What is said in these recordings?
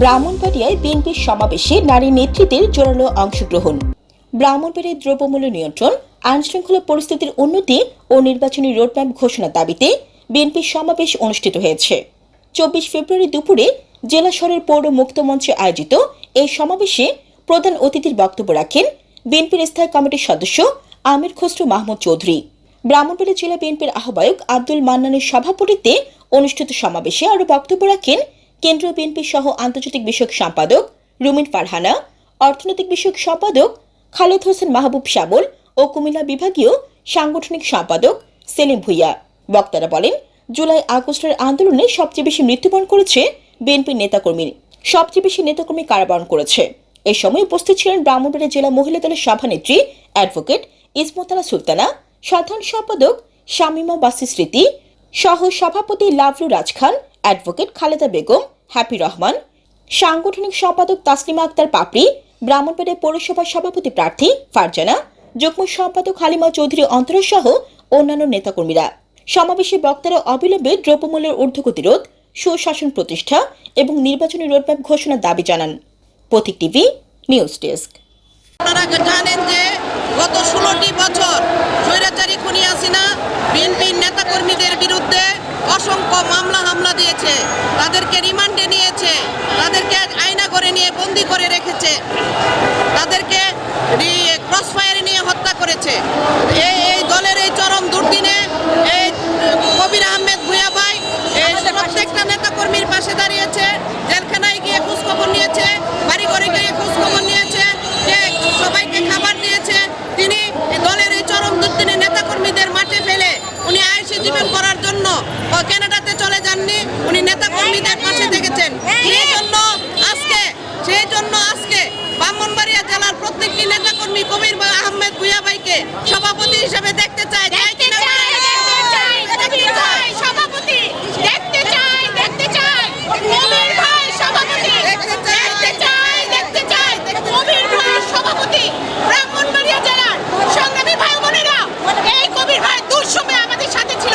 ব্রাহ্মণবাড়িয়ায় বিএনপির সমাবেশে নারী নেতৃত্বের জোরালো অংশগ্রহণ। ব্রাহ্মণবাড়িয়ায় দ্রব্যমূল্য নিয়ন্ত্রণ আইন শৃঙ্খলা পরিস্থিতির উন্নতি ও নির্বাচনী রোডম্যাপ ঘোষণার দাবিতে বিএনপির সমাবেশ অনুষ্ঠিত হয়েছে। চব্বিশ ফেব্রুয়ারি দুপুরে জেলা শহরের পৌর মুক্ত মঞ্চে আয়োজিত এই সমাবেশে প্রধান অতিথির বক্তব্য রাখেন বিএনপির স্থায়ী কমিটির সদস্য আমির খসরু মাহমুদ চৌধুরী। ব্রাহ্মণবাড়িয়া জেলা বিএনপির আহ্বায়ক আব্দুল মান্নানের সভাপতিত্বে অনুষ্ঠিত সমাবেশে আরও বক্তব্য রাখেন কেন্দ্রীয় বিএনপি সহ আন্তর্জাতিক বিষয়ক সম্পাদক রুমিন ফারহানা, অর্থনৈতিক বিষয়ক সম্পাদক খালেদ হোসেন মাহবুব শাবল ও কুমিল্লা বিভাগীয় সাংগঠনিক সম্পাদক সেলিম ভুইয়া। বক্তারা বলেন, জুলাই আগস্টের আন্দোলনে সবচেয়ে বেশি মৃত্যুবরণ করেছে বিএনপির নেতাকর্মী, সবচেয়ে বেশি নেতাকর্মী কারাবরণ করেছে। এ সময় উপস্থিত ছিলেন ব্রাহ্মণবাড়িয়া জেলা মহিলা দলের সভানেত্রী, অ্যাডভোকেট ইসমতালা সুলতানা, সাধারণ সম্পাদক শামিমা বাসি স্মৃতি সহ সভাপতি লাভলু রাজ খান অ্যাডভোকেট খালেদা বেগম, হ্যাপি রহমান, সাংগঠনিক সম্পাদক তাসলিমা আক্তার পাপড়ি, ব্রাহ্মণবাড়িয়া পৌরসভার সভাপতি প্রার্থী ফারজানা, যুগ্ম সম্পাদক হালিমা চৌধুরী অন্তরা সহ অন্যান্য নেতাকর্মীরা। সমাবেশে বক্তারা অবিলম্বে দ্রব্যমূল্যের ঊর্ধ্বগতি রোধ সুশাসন প্রতিষ্ঠা এবং নির্বাচনী রোডম্যাপ ঘোষণার দাবি জানান। Protik TV, news desk. আপনারা জানেন যে গত ষোলোটি বছর স্বৈরাচারী খুনি হাসিনা বিএনপির নেতাকর্মীদের বিরুদ্ধে অসংখ্য মামলা হামলা দিয়েছে। তাদেরকে রিমান্ডে নিয়েছে। তাদেরকে আয়না করে নিয়ে বন্দি করে রেখেছে। তাদেরকে ক্রস ফায়ারে নিয়ে হত্যা করেছে। এই এই দলের এই চরম দুর্দিনে এই কবির আহমেদ ভুয়া ভাই এই প্রত্যেকটা নেতাকর্মীর পাশে দাঁড়িয়েছে জেলখানায় চলে উনি নেতা কর্মীদের পাশে থেকেছেন সেই জন্য আজকে, সেই জন্য আজকে ব্রাহ্মণবাড়িয়া জেলার প্রত্যেকটি নেতা কর্মী কবির আহমেদ ভুইয়া ভাইকে সভাপতি হিসেবে দেখতে চায় চায় কিনা দেখতে চাই সভাপতি দেখতে চাই দেখতে চাই কবির ভাই সভাপতি দেখতে চাই। দেখতে চাই দেখতে চাই কবির ভাই সভাপতি ব্রাহ্মণবাড়িয়া জেলার সংগ্রামী ভাই বোনেরা এই কবির ভাই দুঃসময়ে আমাদের সাথে ছিল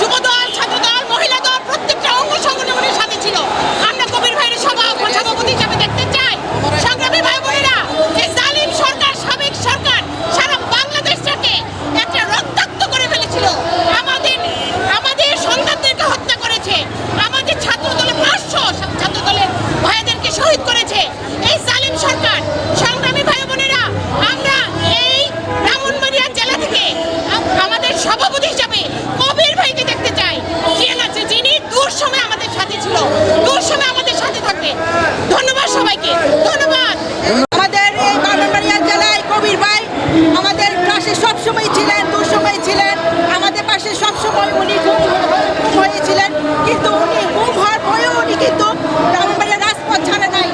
যুব দল ছাত্র দল মহিলা দল প্রত্যেকটা অঙ্গ সংগঠনের সাথে ছিল আমরা কবির ভাইয়ের সভা সভাপতি হিসাবে দেখতে চাই সংগ্রামী ভাই বোনেরা এই জালিম সরকার সাবেক সরকার সারা বাংলাদেশটাকে একটা রক্তাক্ত করে ফেলেছিল আমাদের আমাদের সন্তানদেরকে হত্যা করেছে আমাদের ছাত্র দলের পাঁচশো ছাত্র দলের ভাইদেরকে শহীদ করেছে এই জালিম সরকার সংগ্রামী ভাই বোনেরা আমরা এই ব্রাহ্মণবাড়িয়া জেলা থেকে আম- আমাদের সভাপতি হিসাবে কবির ভাইকে দেখতে চাই। যে আছে যিনি দূর সময় আমাদের সাথে ছিল। দূর সময় আমাদের সাথে থাকবে। ধন্যবাদ সবাইকে। ধন্যবাদ আমাদের এই ব্রাহ্মণবাড়িয়া জেলায় কবির ভাই আমাদের পাশে সবসময় ছিলেন দুঃসময় ছিলেন আমাদের পাশে সবসময় উনি গুম গুম হয়েছিলেন কিন্তু উনি গুম হওয়ার পরেও উনি কিন্তু ব্রাহ্মণবাড়িয়া রাজপথ ছাড়ে নাই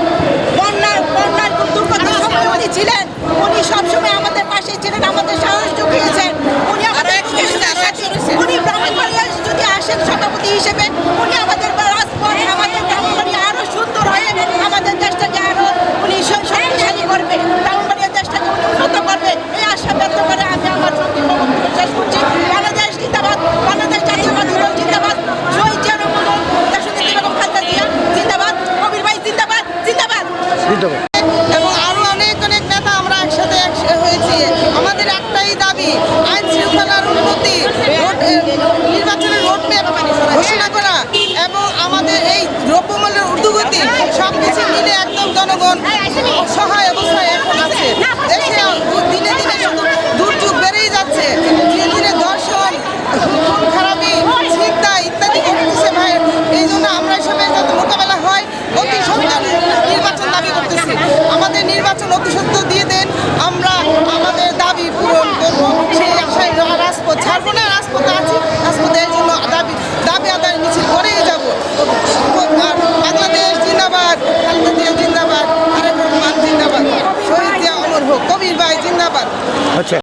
বন্যার বন্যার দুর্গতির সময় উনি ছিলেন উনি সবসময় আমাদের পাশে ছিলেন আমাদের সাহস জুগিয়েছেন উনি আমাদের আরও একশো হয়েছে, আরও একশো হয়েছে। উনি ব্রাহ্মণবাড়িয়া যদি আসেন সভাপতি হিসেবে উনি অনুভূতি সব কিছু মিলে একদম জনগণ। হচ্ছে